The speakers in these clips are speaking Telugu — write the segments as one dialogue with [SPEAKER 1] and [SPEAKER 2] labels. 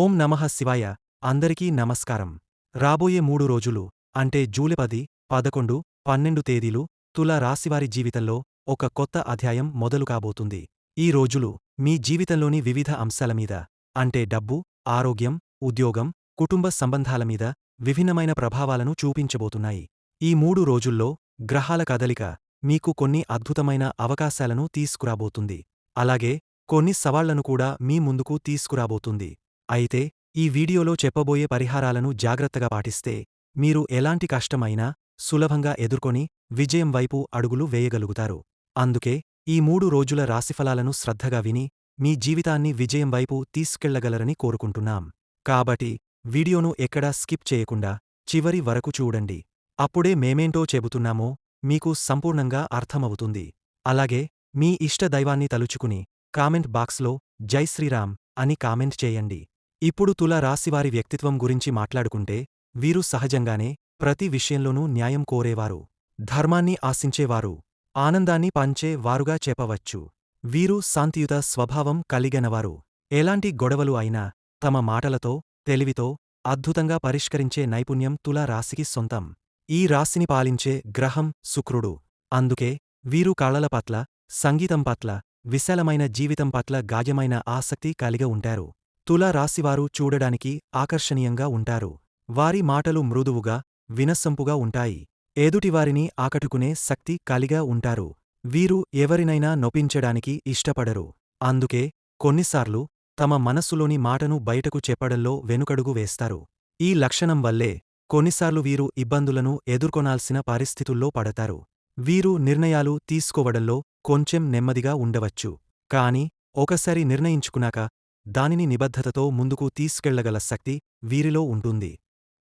[SPEAKER 1] ఓం నమః శివాయ. అందరికీ నమస్కారం. రాబోయే మూడు రోజులు అంటే జూలై పది పదకొండు పన్నెండు తేదీలు తుల రాశివారి జీవితంలో ఒక కొత్త అధ్యాయం మొదలు కాబోతుంది. ఈ రోజులు మీ జీవితంలోని వివిధ అంశాల మీద అంటే డబ్బు ఆరోగ్యం ఉద్యోగం కుటుంబ సంబంధాల మీద విభిన్నమైన ప్రభావాలను చూపించబోతున్నాయి. ఈ మూడు రోజుల్లో గ్రహాల కదలిక మీకు కొన్ని అద్భుతమైన అవకాశాలను తీసుకురాబోతుంది. అలాగే కొన్ని సవాళ్ళను కూడా మీ ముందుకు తీసుకురాబోతుంది. అయితే ఈ వీడియోలో చెప్పబోయే పరిహారాలను జాగ్రత్తగా పాటిస్తే మీరు ఎలాంటి కష్టమైనా సులభంగా ఎదుర్కొని విజయం వైపు అడుగులు వేయగలుగుతారు. అందుకే ఈ మూడు రోజుల రాశిఫలాలను శ్రద్ధగా విని మీ జీవితాన్ని విజయం వైపు తీసుకెళ్ళగలరని కోరుకుంటున్నాం. కాబట్టి వీడియోను ఎక్కడా స్కిప్ చేయకుండా చివరి వరకు చూడండి. అప్పుడే మేమేంటో చెబుతున్నామో మీకు సంపూర్ణంగా అర్థమవుతుంది. అలాగే మీ ఇష్ట దైవాన్ని తలుచుకుని కామెంట్ బాక్స్లో జై శ్రీరామ్ అని కామెంట్ చేయండి. ఇప్పుడు తుల రాశివారి వ్యక్తిత్వం గురించి మాట్లాడుకుంటే వీరు సహజంగానే ప్రతి విషయంలోనూ న్యాయం కోరేవారు ధర్మాన్ని ఆశించేవారు ఆనందాన్ని పంచే వారుగా చెప్పవచ్చు వీరు శాంతియుత స్వభావం కలిగనవారు. ఎలాంటి గొడవలు అయినా తమ మాటలతో తెలివితో అద్భుతంగా పరిష్కరించే నైపుణ్యం తుల రాశికి సొంతం. ఈ రాశిని పాలించే గ్రహం శుక్రుడు. అందుకే వీరు కళల పట్ల సంగీతం పట్ల విశాలమైన జీవితం పట్ల గాయమైన ఆసక్తి కలిగి ఉంటారు. తుల రాశివారు చూడడానికి ఆకర్షణీయంగా ఉంటారు. వారి మాటలు మృదువుగా వినస్సంపుగా ఉంటాయి. ఎదుటివారిని ఆకట్టుకునే శక్తి కలిగా ఉంటారు. వీరు ఎవరినైనా నొప్పించడానికి ఇష్టపడరు. అందుకే కొన్నిసార్లు తమ మనస్సులోని మాటను బయటకు చెప్పడంలో వెనుకడుగు వేస్తారు. ఈ లక్షణం వల్లే కొన్నిసార్లు వీరు ఇబ్బందులను ఎదుర్కొనాల్సిన పరిస్థితుల్లో పడతారు. వీరు నిర్ణయాలు తీసుకోవడంలో కొంచెం నెమ్మదిగా ఉండవచ్చు. కాని ఒకసారి నిర్ణయించుకున్నాక దానిని నిబద్ధతతో ముందుకు తీసుకెళ్ళగల శక్తి వీరిలో ఉంటుంది.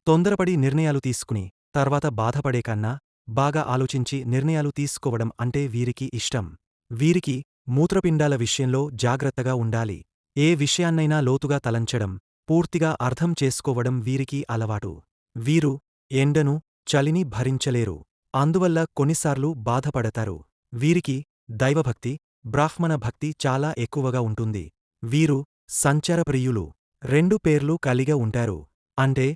[SPEAKER 1] తొందరపడి నిర్ణయాలు తీసుకుని తర్వాత బాధపడే కన్నా బాగా ఆలోచించి నిర్ణయాలు తీసుకోవడం అంటే వీరికి ఇష్టం. వీరికి మూత్రపిండాల విషయంలో జాగ్రత్తగా ఉండాలి. ఏ విషయాన్నైనా లోతుగా తలంచడం పూర్తిగా అర్థం చేసుకోవడం వీరికి అలవాటు. వీరు ఎండను చలిని భరించలేరు. అందువల్ల కొన్నిసార్లు బాధపడతారు. వీరికి దైవభక్తి బ్రాహ్మణ భక్తి చాలా ఎక్కువగా ఉంటుంది. వీరు సంచారప్రియులు రెండు పేర్లు కలిగ ఉంటారు. అంటే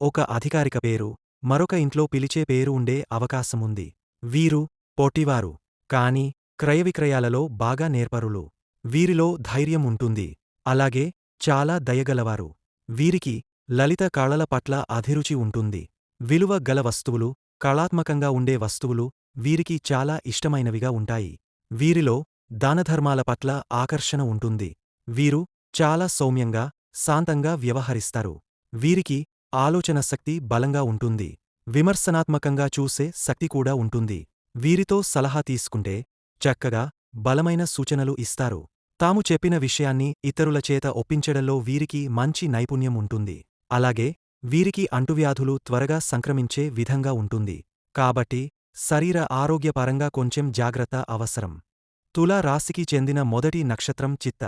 [SPEAKER 1] ఒక అధికారిక పేరు మరొక ఇంట్లో పిలిచే పేరు ఉండే అవకాశముంది. వీరు పొట్టివారు కాని క్రయవిక్రయాలలో బాగా నేర్పరులు. వీరిలో ధైర్యం ఉంటుంది. అలాగే చాలా దయగలవారు. వీరికి లలిత కళల పట్ల అభిరుచి ఉంటుంది. విలువ గల వస్తువులు కళాత్మకంగా ఉండే వస్తువులు వీరికి చాలా ఇష్టమైనవిగా ఉంటాయి. వీరిలో దానధర్మాల పట్ల ఆకర్షణ ఉంటుంది. వీరు చాలా సౌమ్యంగా శాంతంగా వ్యవహరిస్తారు. వీరికి ఆలోచన శక్తి బలంగా ఉంటుంది. విమర్శనాత్మకంగా చూసే శక్తి కూడా ఉంటుంది. వీరితో సలహా తీసుకుంటే చక్కగా బలమైన సూచనలు ఇస్తారు. తాము చెప్పిన విషయాన్ని ఇతరుల చేత ఒప్పించడంలో వీరికి మంచి నైపుణ్యం ఉంటుంది. అలాగే వీరికి అంటువ్యాధులు త్వరగా సంక్రమించే విధంగా ఉంటుంది. కాబట్టి శరీర ఆరోగ్యపరంగా కొంచెం జాగ్రత్త అవసరం. తులా రాశికి చెందిన మొదటి నక్షత్రం చిత్త.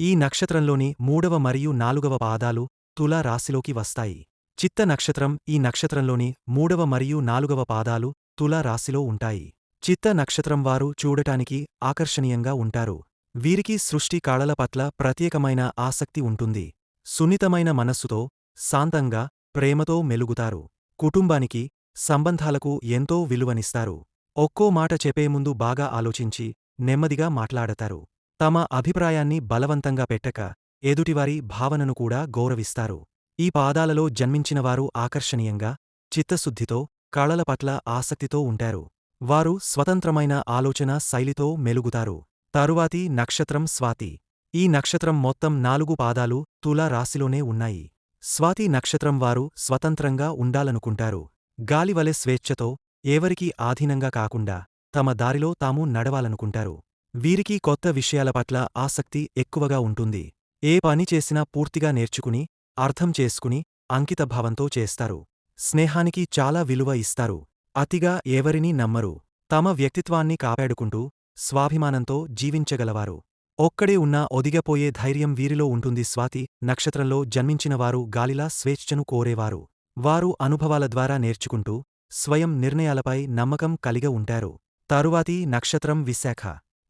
[SPEAKER 1] ఈ నక్షత్రంలోని మూడవ మరియు నాలుగవ పాదాలు తులా రాశిలోకి వస్తాయి. చిత్త నక్షత్రం ఈ నక్షత్రంలోని మూడవ మరియు నాలుగవ పాదాలు తులా రాశిలో ఉంటాయి. చిత్త నక్షత్రం వారు చూడటానికి ఆకర్షణీయంగా ఉంటారు. వీరికి సృష్టి కాళల పట్ల ప్రత్యేకమైన ఆసక్తి ఉంటుంది. సున్నితమైన మనస్సుతో శాంతంగా ప్రేమతో మెలుగుతారు. కుటుంబానికి సంబంధాలకు ఎంతో విలువనిస్తారు. ఒక్కో మాట చెప్పే ముందు బాగా ఆలోచించి నెమ్మదిగా మాట్లాడతారు. తమ అభిప్రాయాన్ని బలవంతంగా పెట్టక ఎదుటివారి భావనను కూడా గౌరవిస్తారు. ఈ పాదాలలో జన్మించినవారు ఆకర్షణీయంగా చిత్తశుద్ధితో కళల పట్ల ఆసక్తితో ఉంటారు. వారు స్వతంత్రమైన ఆలోచన శైలితో మెలుగుతారు. తరువాతి నక్షత్రం స్వాతి. ఈ నక్షత్రం మొత్తం నాలుగు పాదాలు తులా రాశిలోనే ఉన్నాయి. స్వాతి నక్షత్రం వారు స్వతంత్రంగా ఉండాలనుకుంటారు. గాలివలె స్వేచ్ఛతో ఎవరికీ ఆధీనంగా కాకుండా తమ దారిలో తాము నడవాలనుకుంటారు. వీరికి కొత్త విషయాల పట్ల ఆసక్తి ఎక్కువగా ఉంటుంది. ఏ పని చేసినా పూర్తిగా నేర్చుకుని అర్థం చేసుకుని అంకితభావంతో చేస్తారు. స్నేహానికి చాలా విలువ ఇస్తారు. అతిగా ఎవరినీ నమ్మరు. తమ వ్యక్తిత్వాన్ని కాపాడుకుంటూ స్వాభిమానంతో జీవించగలవారు. ఒక్కడే ఉన్నా ఒదిగపోయే ధైర్యం వీరిలో ఉంటుంది. స్వాతి నక్షత్రంలో జన్మించినవారు గాలిలా స్వేచ్ఛను కోరేవారు. వారు అనుభవాల ద్వారా నేర్చుకుంటూ స్వయం నిర్ణయాలపై నమ్మకం కలిగ ఉంటారు. తరువాతి నక్షత్రం విశాఖ.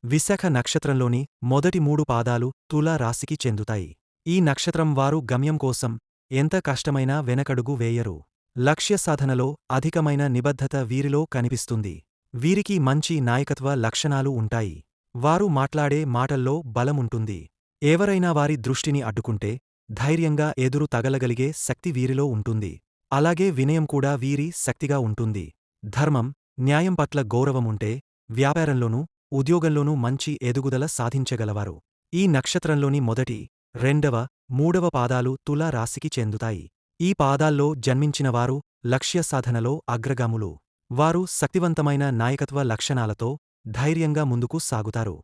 [SPEAKER 1] విశాఖ నక్షత్రంలోని మొదటి మూడు పాదాలు తులా రాశికి చెందుతాయి. ఈ నక్షత్రం వారు గమ్యం కోసం ఎంత కష్టమైనా వెనకడుగు వేయరు. లక్ష్య సాధనలో అధికమైన నిబద్ధత వీరిలో కనిపిస్తుంది. వీరికి మంచి నాయకత్వ లక్షణాలు ఉంటాయి. వారు మాట్లాడే మాటల్లో బలముంటుంది. ఎవరైనా వారి దృష్టిని అడ్డుకుంటే ధైర్యంగా ఎదురు తగలగలిగే శక్తి వీరిలో ఉంటుంది. అలాగే వినయం కూడా వీరి శక్తిగా ఉంటుంది. ధర్మం న్యాయం పట్ల గౌరవముంటే వ్యాపారంలోనూ ఉద్యోగంలోనూ మంచి ఎదుగుదల సాధించగలవారు. ఈ నక్షత్రంలోని మొదటి రెండవ మూడవ పాదాలు తులా రాశికి చెందుతాయి. ఈ పాదాల్లో జన్మించినవారు లక్ష్య సాధనలో అగ్రగాములు. వారు శక్తివంతమైన నాయకత్వ లక్షణాలతో ధైర్యంగా ముందుకు సాగుతారు.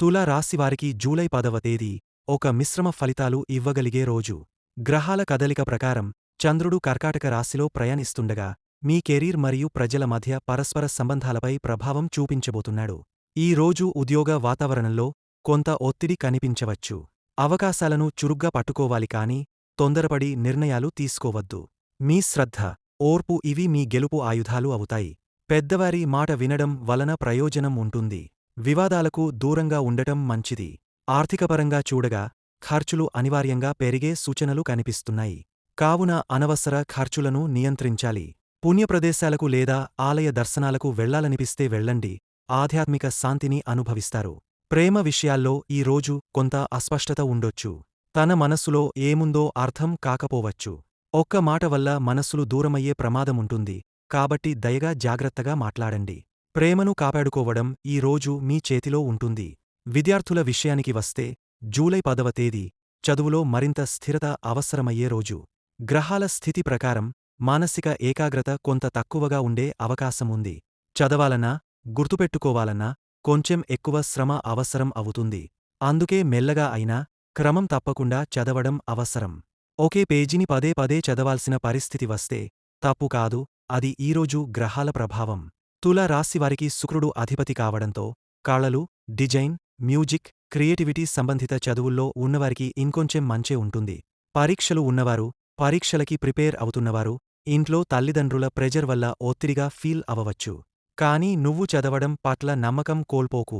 [SPEAKER 1] తులా రాశివారికి జూలై పదవ తేదీ ఒక మిశ్రమ ఫలితాలు ఇవ్వగలిగే రోజు. గ్రహాల కదలిక ప్రకారం చంద్రుడు కర్కాటక రాశిలో ప్రయాణిస్తుండగా మీ కెరీర్ మరియు ప్రజల మధ్య పరస్పర సంబంధాలపై ప్రభావం చూపించబోతున్నాడు. ఈ రోజు ఉద్యోగ వాతావరణంలో కొంత ఒత్తిడి కనిపించవచ్చు. అవకాశాలను చురుగ్గా పట్టుకోవాలి కాని తొందరపడి నిర్ణయాలు తీసుకోవద్దు. మీ శ్రద్ధ ఓర్పు ఇవి మీ గెలుపు ఆయుధాలు అవుతాయి. పెద్దవారి మాట వినడం వలన ప్రయోజనం ఉంటుంది. వివాదాలకు దూరంగా ఉండటం మంచిది. ఆర్థికపరంగా చూడగా ఖర్చులు అనివార్యంగా పెరిగే సూచనలు కనిపిస్తున్నాయి. కావున అనవసర ఖర్చులను నియంత్రించాలి. పుణ్యప్రదేశాలకు లేదా ఆలయ దర్శనాలకు వెళ్ళాలనిపిస్తే వెళ్ళండి. ఆధ్యాత్మిక శాంతిని అనుభవిస్తారు. ప్రేమ విషయాల్లో ఈ రోజు కొంత అస్పష్టత ఉండొచ్చు. తన మనస్సులో ఏముందో అర్థం కాకపోవచ్చు. ఒక్క మాట వల్ల మనస్సులు దూరమయ్యే ప్రమాదముంటుంది కాబట్టి దయగా జాగ్రత్తగా మాట్లాడండి. ప్రేమను కాపాడుకోవడం ఈ రోజు మీ చేతిలో ఉంటుంది. విద్యార్థుల విషయానికి వస్తే జూలై పదవ తేదీ చదువులో మరింత స్థిరత అవసరమయ్యే రోజు. గ్రహాల స్థితి ప్రకారం మానసిక ఏకాగ్రత కొంత తక్కువగా ఉండే అవకాశముంది చదవాలన్నా గుర్తుపెట్టుకోవాలన్నా కొంచెం ఎక్కువ శ్రమ అవసరం అవుతుంది. అందుకే మెల్లగా అయినా క్రమం తప్పకుండా చదవడం అవసరం. ఒకే పేజీని పదే పదే చదవాల్సిన పరిస్థితి వస్తే తప్పు కాదు అది ఈరోజు గ్రహాల ప్రభావం. తుల రాశివారికి శుక్రుడు అధిపతి కావడంతో కళలు డిజైన్ మ్యూజిక్ క్రియేటివిటీ సంబంధిత చదువుల్లో ఉన్నవారికి ఇంకొంచెం మంచే ఉంటుంది. పరీక్షలు ఉన్నవారు పరీక్షలకి ప్రిపేర్ అవుతున్నవారు ఇంట్లో తల్లిదండ్రుల ప్రెజర్ వల్ల ఒత్తిడిగా ఫీల్ అవవచ్చు కానీ నువ్వు చదవడం పట్ల నమ్మకం కోల్పోకు.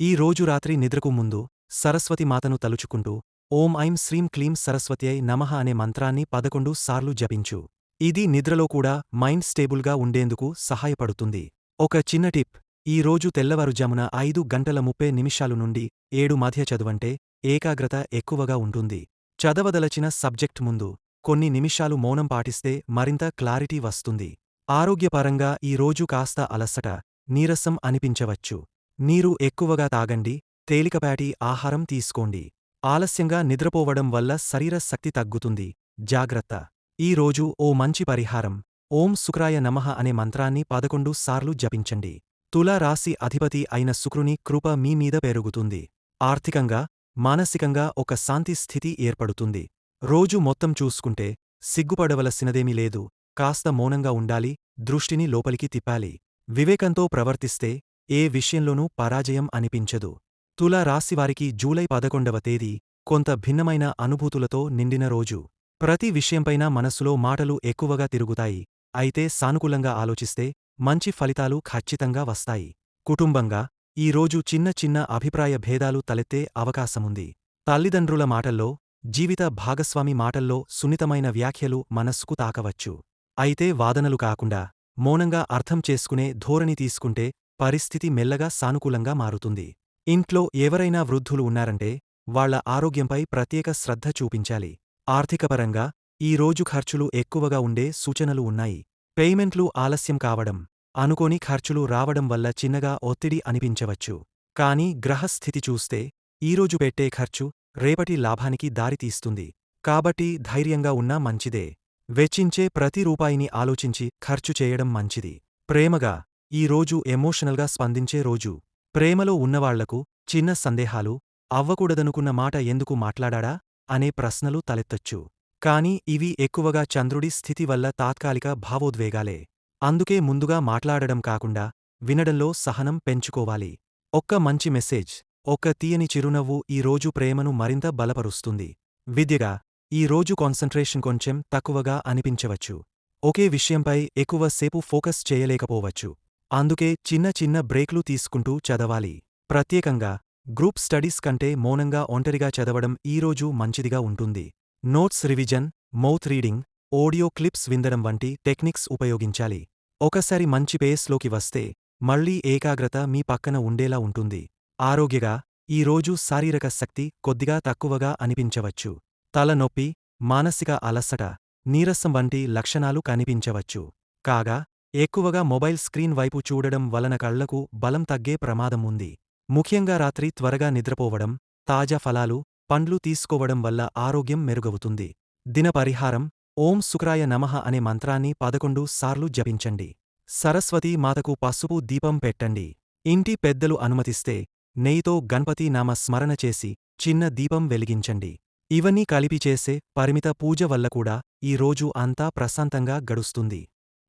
[SPEAKER 1] ఈ రోజు రాత్రి నిద్రకు ముందు సరస్వతి మాతను తలుచుకుంటూ ఓం ఐం శ్రీం క్లీం సరస్వత్యై నమః అనే మంత్రాన్ని పదకొండు సార్లు జపించు. ఇది నిద్రలో కూడా మైండ్ స్టేబుల్గా ఉండేందుకు సహాయపడుతుంది. ఒక చిన్న టిప్ ఈ రోజు తెల్లవారుజామున ఐదు గంటల ముప్పై నిమిషాలు నుండి ఏడు మధ్య చదువంటే ఏకాగ్రత ఎక్కువగా ఉంటుంది. చదవదలచిన సబ్జెక్ట్ ముందు కొన్ని నిమిషాలు మౌనం పాటిస్తే మరింత క్లారిటీ వస్తుంది. ఆరోగ్యపరంగా ఈ రోజు కాస్త అలసట నీరసం అనిపించవచ్చు. నీరు ఎక్కువగా తాగండి తేలికపాటి ఆహారం తీసుకోండి. ఆలస్యంగా నిద్రపోవడం వల్ల శరీర శక్తి తగ్గుతుంది. జాగ్రత్త. ఈ రోజు ఓ మంచి పరిహారం. ఓం శుక్రాయ నమః అనే మంత్రాన్ని పదకొండు సార్లు జపించండి. తులా రాశి అధిపతి అయిన శుక్రుని కృప మీ మీద పెరుగుతుంది. ఆర్థికంగా మానసికంగా ఒక శాంతి స్థితి ఏర్పడుతుంది. రోజు మొత్తం చూసుకుంటే సిగ్గుపడవలసినదేమీ లేదు. కాస్త మౌనంగా ఉండాలి దృష్టిని లోపలికి తిప్పాలి. వివేకంతో ప్రవర్తిస్తే ఏ విషయంలోనూ పరాజయం అనిపించదు. తులా రాశివారికి జూలై పదకొండవ తేదీ కొంత భిన్నమైన అనుభూతులతో నిండిన రోజు. ప్రతి విషయంపైన మనస్సులో మాటలు ఎక్కువగా తిరుగుతాయి. అయితే సానుకూలంగా ఆలోచిస్తే మంచి ఫలితాలు ఖచ్చితంగా వస్తాయి. కుటుంబంగా ఈరోజు చిన్న చిన్న అభిప్రాయ భేదాలు తలెత్తే అవకాశముంది. తల్లిదండ్రుల మాటల్లో జీవిత భాగస్వామి మాటల్లో సున్నితమైన వ్యాఖ్యలు మనస్సుకు తాకవచ్చు. అయితే వాదనలు కాకుండా మౌనంగా అర్థం చేసుకునే ధోరణి తీసుకుంటే పరిస్థితి మెల్లగా సానుకూలంగా మారుతుంది. ఇంట్లో ఎవరైనా వృద్ధులు ఉన్నారంటే వాళ్ళ ఆరోగ్యంపై ప్రత్యేక శ్రద్ధ చూపించాలి. ఆర్థికపరంగా ఈ రోజు ఖర్చులు ఎక్కువగా ఉండే సూచనలు ఉన్నాయి. పేమెంట్లు ఆలస్యం కావడం అనుకోని ఖర్చులు రావడం వల్ల చిన్నగా ఒత్తిడి అనిపించవచ్చు. కాని గ్రహస్థితి చూస్తే ఈరోజు పెట్టే ఖర్చు రేపటి లాభానికి దారితీస్తుంది. కాబట్టి ధైర్యంగా ఉన్నా మంచిదే. వెచ్చించే ప్రతి రూపాయిని ఆలోచించి ఖర్చు చేయడం మంచిది. ప్రేమగా ఈ రోజు ఎమోషనల్గా స్పందించే రోజు. ప్రేమలో ఉన్నవాళ్ళకు చిన్న సందేహాలు అవ్వకూడదనుకున్న మాట ఎందుకు మాట్లాడా అనే ప్రశ్నలు తలెత్తొచ్చు. కాని ఇవి ఎక్కువగా చంద్రుడి స్థితి వల్ల తాత్కాలిక భావోద్వేగాలే. అందుకే ముందుగా మాట్లాడడం కాకుండా వినడంలో సహనం పెంచుకోవాలి. ఒక్క మంచి మెసేజ్ ఒక్క తీయని చిరునవ్వు ఈ రోజు ప్రేమను మరింత బలపరుస్తుంది. విద్యగా ఈ రోజు కాన్సంట్రేషన్ కొంచెం తక్కువగా అనిపించవచ్చు. ఒకే విషయంపై ఎక్కువసేపు ఫోకస్ చేయలేకపోవచ్చు. అందుకే చిన్న చిన్న బ్రేక్లు తీసుకుంటూ చదవాలి. ప్రత్యేకంగా గ్రూప్ స్టడీస్ కంటే మౌనంగా ఒంటరిగా చదవడం ఈరోజు మంచిదిగా ఉంటుంది. Notes revision mouth reading audio clips విందడం వంటి టెక్నిక్స్ ఉపయోగించాలి. ఒకసారి మంచి పేస్లోకి వస్తే మళ్ళీ ఏకాగ్రత మీ పక్కన ఉండేలా ఉంటుంది. ఆరోగ్యగా ఈ రోజు శారీరక శక్తి కొద్దిగా తక్కువగా అనిపించవచ్చు. తలనొప్పి మానసిక అలసట నీరసం వంటి లక్షణాలు కనిపించవచ్చు. కాగా ఎక్కువగా మొబైల్ స్క్రీన్ వైపు చూడడం వలన కళ్ళకు బలం తగ్గే ప్రమాదం ఉంది. ముఖ్యంగా రాత్రి త్వరగా నిద్రపోవడం తాజా ఫలాలు పండ్లు తీసుకోవడం వల్ల ఆరోగ్యం మెరుగవుతుంది. దినపరిహారం ఓం శుక్రాయ నమః అనే మంత్రాన్ని పదకొండు సార్లు జపించండి. సరస్వతీ మాతకు పసుపు దీపం పెట్టండి. ఇంటి పెద్దలు అనుమతిస్తే నెయ్యితో గణపతి నామ స్మరణ చేసి చిన్న దీపం వెలిగించండి. ఇవన్నీ కలిపి చేసే పరిమిత పూజ వల్ల కూడా ఈ రోజు అంతా ప్రశాంతంగా గడుస్తుంది.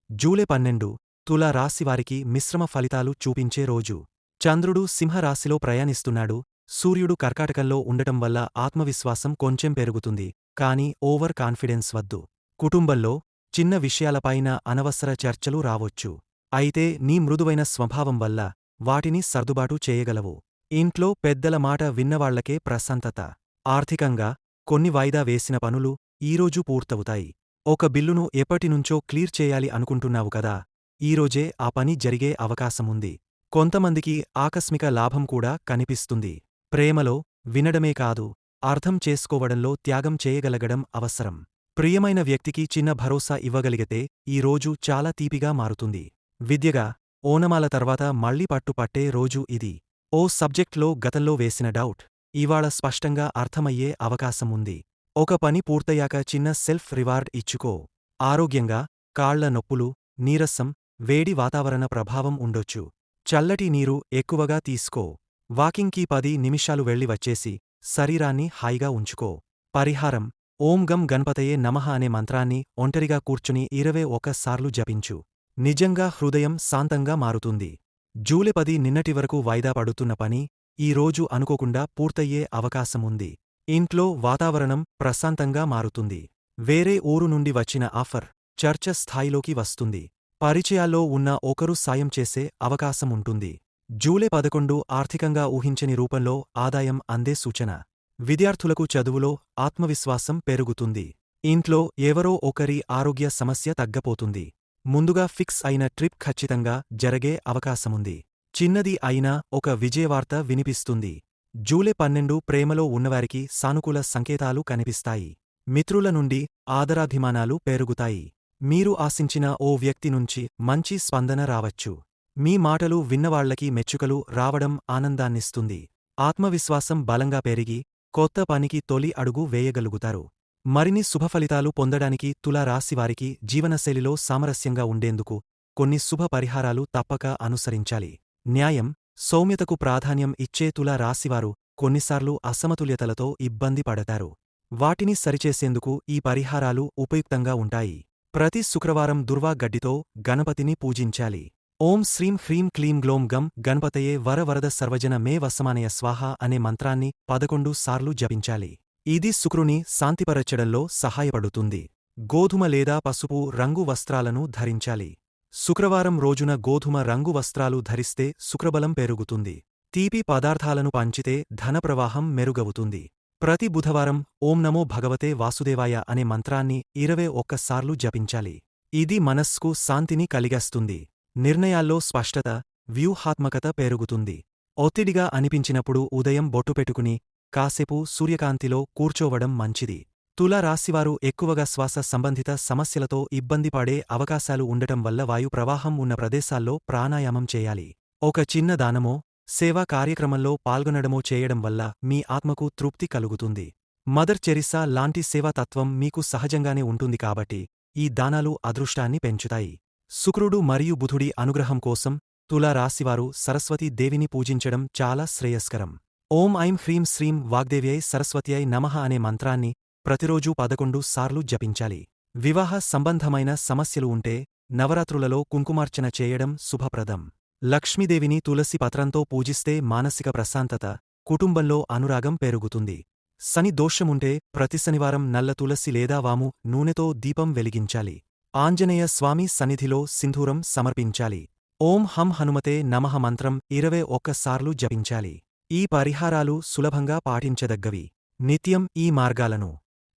[SPEAKER 1] జూలై పన్నెండు తులా రాశివారికి మిశ్రమ ఫలితాలు చూపించే రోజు. చంద్రుడు సింహరాశిలో ప్రయాణిస్తున్నాడు. సూర్యుడు కర్కాటకంలో ఉండటం వల్ల ఆత్మవిశ్వాసం కొంచెం పెరుగుతుంది. కాని ఓవర్ కాన్ఫిడెన్స్ వద్దు. కుటుంబంలో చిన్న విషయాలపైన అనవసర చర్చలు రావొచ్చు. అయితే నీ మృదువైన స్వభావం వల్ల వాటిని సర్దుబాటు చేయగలవు. ఇంట్లో పెద్దల మాట విన్నవాళ్ళకే ప్రశాంతత. ఆర్థికంగా కొన్ని వాయిదా వేసిన పనులు ఈరోజు పూర్తవుతాయి. ఒక బిల్లును ఎప్పటినుంచో క్లియర్ చేయాలి అనుకుంటున్నావు కదా? ఈరోజే ఆ పని జరిగే అవకాశముంది. కొంతమందికి ఆకస్మిక లాభం కూడా కనిపిస్తుంది. ప్రేమలో వినడమే కాదు అర్థం చేసుకోవడంలో త్యాగం చేయగలగడం అవసరం. ప్రియమైన వ్యక్తికి చిన్న భరోసా ఇవ్వగలిగితే ఈ రోజు చాలా తీపిగా మారుతుంది. విద్యగా ఓనమాల తర్వాత మళ్ళీ పట్టుపట్టే రోజు ఇది. ఓ సబ్జెక్ట్లో గతంలో వేసిన డౌట్. ఇవాళ స్పష్టంగా అర్థమయ్యే అవకాశం ఉంది ఒక పని పూర్తయ్యాక చిన్న సెల్ఫ్ రివార్డ్ ఇచ్చుకో. ఆరోగ్యంగా కాళ్ళ నొప్పులు నీరసం వేడి వాతావరణ ప్రభావం ఉండొచ్చు. చల్లటి నీరు ఎక్కువగా తీసుకో. వాకింగ్కి పది నిమిషాలు వెళ్ళి వచ్చేసి శరీరాన్ని హాయిగా ఉంచుకో. పరిహారం ఓం గం గణపతయే నమః అనే మంత్రాన్ని ఒంటరిగా కూర్చుని ఇరవై ఒక్కసార్లు జపించు. నిజంగా హృదయం శాంతంగా మారుతుంది. జూలై పది నిన్నటి వరకు వాయిదా పడుతున్న పని ఈ రోజు అనుకోకుండా పూర్తయ్యే అవకాశముంది. ఇంట్లో వాతావరణం ప్రశాంతంగా మారుతుంది. వేరే ఊరు నుండి వచ్చిన ఆఫర్ చర్చ స్థాయిలోకి వస్తుంది. పరిచయాల్లో ఉన్న ఒకరు సాయం చేసే అవకాశముంటుంది. జూలై పదకొండు ఆర్థికంగా ఊహించని రూపంలో ఆదాయం అందే సూచన. విద్యార్థులకు చదువులో ఆత్మవిశ్వాసం పెరుగుతుంది. ఇంట్లో ఎవరో ఒకరి ఆరోగ్య సమస్య తగ్గపోతుంది. ముందుగా ఫిక్స్ అయిన ట్రిప్ ఖచ్చితంగా జరగే అవకాశముంది. చిన్నది అయినా ఒక విజయవార్త వినిపిస్తుంది. జూలై పన్నెండు ప్రేమలో ఉన్నవారికి సానుకూల సంకేతాలు కనిపిస్తాయి. మిత్రుల నుండి ఆదరాభిమానాలు పెరుగుతాయి. మీరు ఆశించిన ఓ వ్యక్తి నుంచి మంచి స్పందన రావచ్చు. మీ మాటలు విన్నవాళ్ళకి మెచ్చుకలు రావడం ఆనందాన్నిస్తుంది. ఆత్మవిశ్వాసం బలంగా పెరిగి కొత్త పనికి తొలి అడుగు వేయగలుగుతారు. మరిన్ని శుభఫలితాలు పొందడానికి తులారాశివారికి జీవనశైలిలో సామరస్యంగా ఉండేందుకు కొన్ని శుభ పరిహారాలు తప్పక అనుసరించాలి. న్యాయం సౌమ్యతకు ప్రాధాన్యం ఇచ్చే తులా రాశివారు కొన్నిసార్లు అసమతుల్యతలతో ఇబ్బంది పడతారు. వాటిని సరిచేసేందుకు ఈ పరిహారాలు ఉపయుక్తంగా ఉంటాయి. ప్రతి శుక్రవారం దుర్వా గడ్డితో గణపతిని పూజించాలి. ఓం శ్రీం హ్రీం క్లీం గ్లోం గం గణపతయే వరవరద సర్వజన మే వసమానయ స్వాహ అనే మంత్రాన్ని పదకొండు సార్లు జపించాలి. ఇది శుక్రుని శాంతిపరచడంలో సహాయపడుతుంది. గోధుమ లేదా పసుపు రంగు వస్త్రాలను ధరించాలి. శుక్రవారం రోజున గోధుమ రంగు వస్త్రాలు ధరిస్తే శుక్రబలం పెరుగుతుంది. తీపి పదార్థాలను పంచితే ధనప్రవాహం మెరుగవుతుంది. ప్రతి బుధవారం ఓం నమో భగవతే వాసుదేవాయ అనే మంత్రాన్ని ఇరవై ఒక్కసార్లు జపించాలి. ఇది మనస్సుకు శాంతిని కలిగస్తుంది. నిర్ణయాల్లో స్పష్టత వ్యూహాత్మకత పెరుగుతుంది. ఒత్తిడిగా అనిపించినప్పుడు ఉదయం బొట్టు పెట్టుకుని కాసేపు సూర్యకాంతిలో కూర్చోవడం మంచిది. తుల రాశివారు ఎక్కువగా శ్వాస సంబంధిత సమస్యలతో ఇబ్బంది పడే అవకాశాలు ఉండటం వల్ల వాయు ప్రవాహం ఉన్న ప్రదేశాల్లో ప్రాణాయామం చేయాలి. ఒక చిన్న దానమో సేవా కార్యక్రమంలో పాల్గొనడమో చేయడం వల్ల మీ ఆత్మకు తృప్తి కలుగుతుంది. మదర్ చెరిసా లాంటి సేవాతత్వం మీకు సహజంగానే ఉంటుంది కాబట్టి ఈ దానాలు అదృష్టాన్ని పెంచుతాయి. శుక్రుడు మరియు బుధుడి అనుగ్రహం కోసం తులారాశివారు సరస్వతీ దేవిని పూజించడం చాలా శ్రేయస్కరం. ఓం ఐం హ్రీం శ్రీం వాగ్దేవ్యై సరస్వత్యై నమః అనే మంత్రాన్ని ప్రతిరోజూ పదకొండు సార్లు జపించాలి. వివాహ సంబంధమైన సమస్యలు ఉంటే నవరాత్రులలో కుంకుమార్చన చేయడం శుభప్రదం. లక్ష్మీదేవిని తులసి పత్రంతో పూజిస్తే మానసిక ప్రశాంతత కుటుంబంలో అనురాగం పెరుగుతుంది. శని దోషముంటే ప్రతి శనివారం నల్ల తులసి లేదా వాము నూనెతో దీపం వెలిగించాలి. ఆంజనేయ స్వామి సన్నిధిలో సింధూరం సమర్పించాలి. ఓం హం హనుమతే నమః మంత్రం ఇరవై ఒక్కసార్లు జపించాలి. ఈ పరిహారాలు సులభంగా పాటించదగ్గవి. నిత్యం ఈ మార్గాలను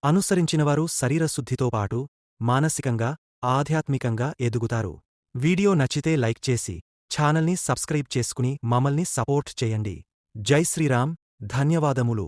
[SPEAKER 1] అనుసరించినవారు శరీరశుద్ధితో పాటు మానసికంగా ఆధ్యాత్మికంగా ఎదుగుతారు. వీడియో నచ్చితే లైక్ చేసి ఛానల్ని సబ్స్క్రైబ్ చేసుకుని మమ్మల్ని సపోర్ట్ చేయండి. జై శ్రీరామ్. ధన్యవాదములు.